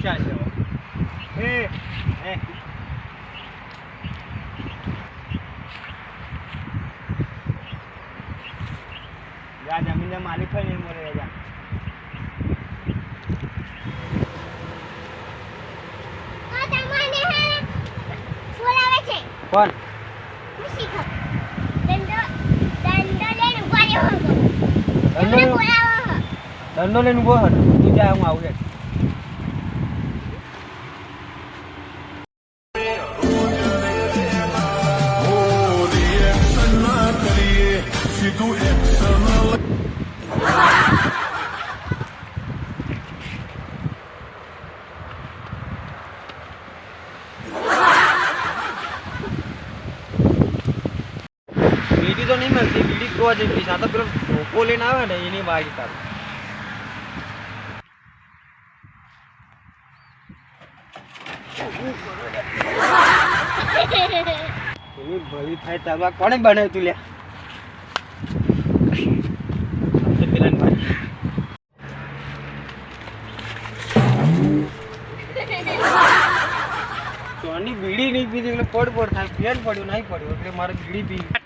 Siadzie. E, e. યાર જમીનના માલિક હોય ને એમ બોલે યાર કોણ? દંડો લઈને ઊભો હતો તું જાય હું આવું સીધું એક્શન બીડી તો નહીં મળતી બીડી જોવા જ પીસ આ તો પેલો ધોકો લઈને આવે ને એની વાડી તાર. એની ભલી થાય તારવા કોને કોણે બનાવ્યું તું લ્યા આમ તો પેલાની વાડી. સોની બીડી નહીં પીધી એટલે પડ પડ થાય પ્લેન પડ્યું નહીં પડ્યું, એટલે મારે બીડી પીવી.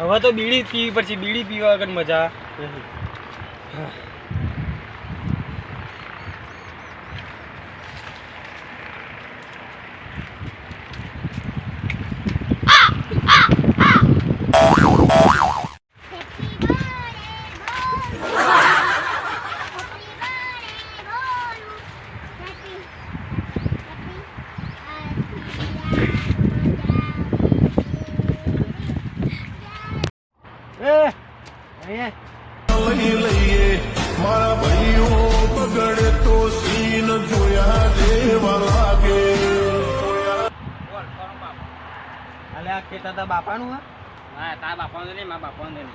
હવે તો બીડી પીવી પડશે, બીડી પીવા આગળ મજા. નહીં લઈ મારા ભાઈઓ બગડે તો સીન જોયા જેવા લાગે અલે આ ખેતર તા બાપાનું હા? તારા બાપાનું નહીં મારા બાપાનું નહીં.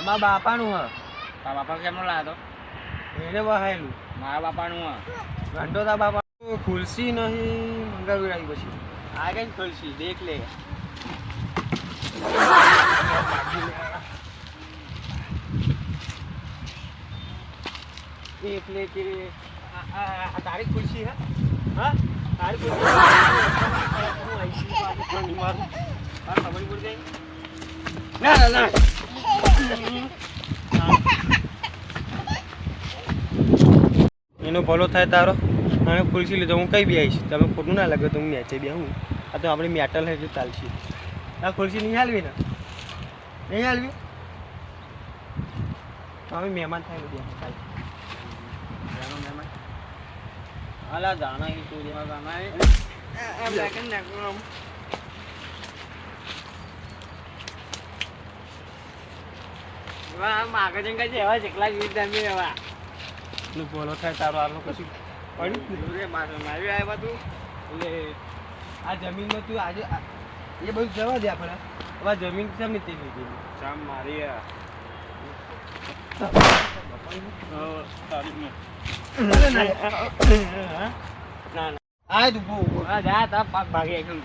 અમારા બાપાનું હા? તારા બાપા કેમનો લાવ્યો એને વહાયેલું. મારા બાપાનું હા. ઘંટો તા બાપા. ખુલસી નહીં મંગાવી આવી પછી. આ કઈ ખુલસી દેખ લે. દેખ લે કે તારી ખુરશી હે? હા? તારી ખુરશી? હું ખબર પડી ગઈ? ના ના એનો ભલો થાય તારો. અને ખુલશી લીધો, હું કઈ બી આવીશ? તમે ખોટું ના લાગે તો હું મેચે બી હું આ તો આપણે મેટલ હે તો ચાલશે. આ ખુલશી નહીં હાલવી ને? નહીં હાલવી? અમે મહેમાન થાય બધું. અલા જાણા એ ચોરી માગે જઈને કઈ એવા જેટલા ગીત તમે એવા નું ભલો થાય તારો આલો કશું પડ્યું. રે મારે મારી આવ્યા તું એટલે આ જમીનમાં તું આજે આ- એ બધું જવા દે આપણે હવે આ જમીન કેમ નહીં તે લીધી ચામ મારી આ જ બહુ આ હા જા તા પાક ભાગી એકદમ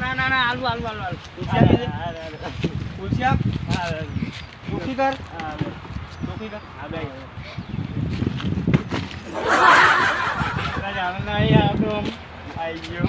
ના ના ના આલુ આલુ આલુ આલુ ખુરશી આપ ચોખ્ખી કર કર આ બે તો આમ આઈ ગયો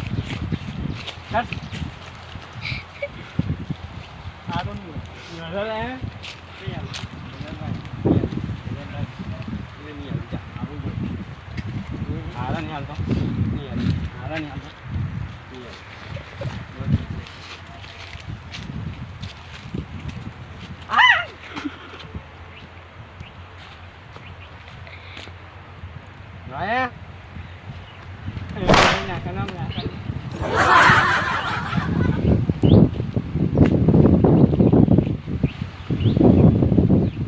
ચાલ. આ તો નહીં. નજર હે? નહીં આવે. એટલે નહીં આવે. જા, આવું જોઈએ. હારા નહીં હાલતો. નહીં હાલે. હારા નહીં હાલતો. નહીં હાલે. Rồi નાખે નામ નાખે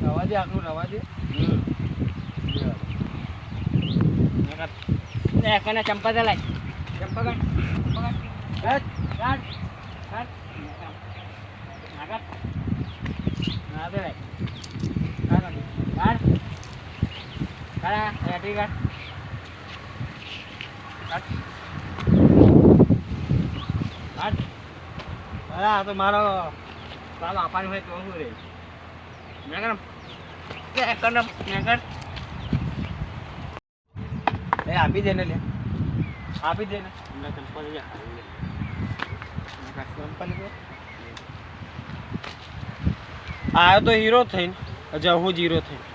રવા દે આટલું રવા દે ને કને ચંપા લાય ચંપા. કાઢ કાઢ ના કાઢ ના દે ભાઈ કાઢ કાઢ કાઢ કાઢ કાઢ કાઢ તો મારો ચાલો આપવાની હોય તો શું રે? મેં કર મેં એ આપી દે ને લે. આપી દે ને. ચંપલ લે આયો તો હીરો થઈને જહું જીરો થઈને.